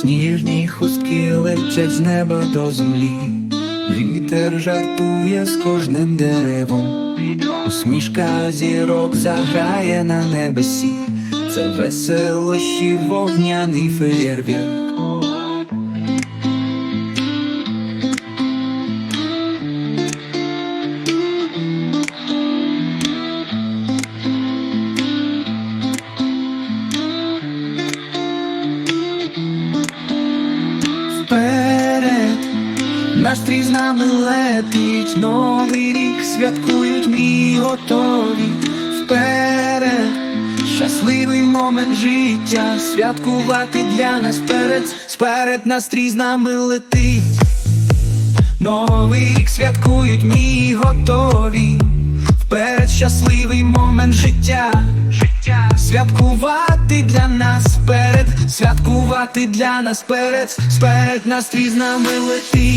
Сніжні хустки летять з неба до землі, Вітер жартує з кожним деревом, усмішка зірок заграє на небесі, це веселощі вогняний феєрвірк. Настрій з нами летить, новий рік святкують мій готові. Вперед, щасливий момент життя, святкувати для нас вперед, сперед настрій з нами летить. Новий рік святкують мій готові. Вперед щасливий момент життя. Життя святкувати для нас вперед, святкувати для нас вперед, сперед настрій з нами летить.